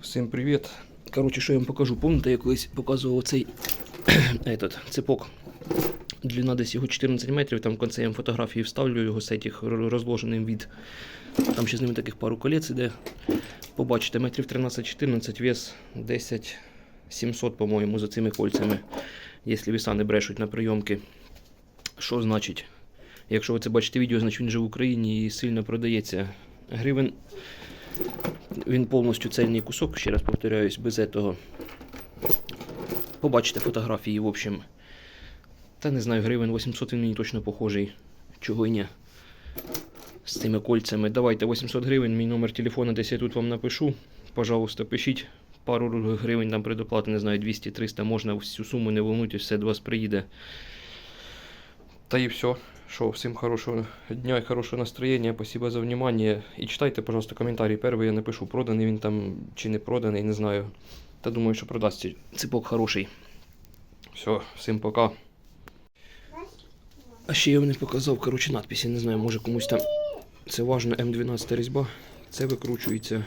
Всім привіт. Коротше, що я вам покажу. Пам'ятаєте, я колись показував цей этот, цепок. Длина десь його 14 метрів, там в кінці я фотографії вставлю його з цих розложеним від. Там ще з ними таких пару колець іде. Побачите, метрів 13-14, вес 10 700, по-моєму, за цими кольцями. Якщо віса не брешуть на прийомки. Що значить? Якщо ви це бачите відео, значить він же в Україні і сильно продається. Гривень він повністю цельний кусок, ще раз повторяюсь, без этого. Побачите фотографії, в общем. Та не знаю, гривень 800 він мені точно похожий. Ні. З цими кольцями. Давайте 800 гривень, мій номер телефона десь я тут вам напишу. Пожалуйста, пишіть. Пару гривень там предоплати, не знаю, 200-300 можна, всю суму не волнуйтесь, все до вас приїде. Та і все. Що, всім хорошого дня і хорошого настроєння. Спасибо за внимание. І читайте, пожалуйста, коментарі. Перший я напишу, проданий він там чи не проданий, не знаю. Та думаю, що продасться. Ципок хороший. Все, всім пока. А ще я вам не показав, коротше, надписи. Не знаю, може комусь там. Це важно, М12 різьба. Це викручується.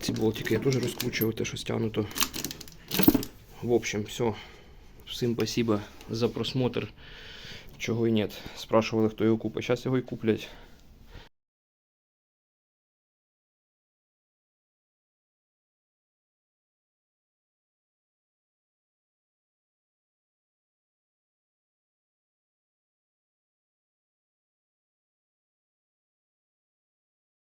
Ці болтики я теж розкручував, те, що стягнуто. В общем, все. Всім спасибо за просмотр. Чого і нет. Спрашивали, хто його купить. Зараз його і куплять.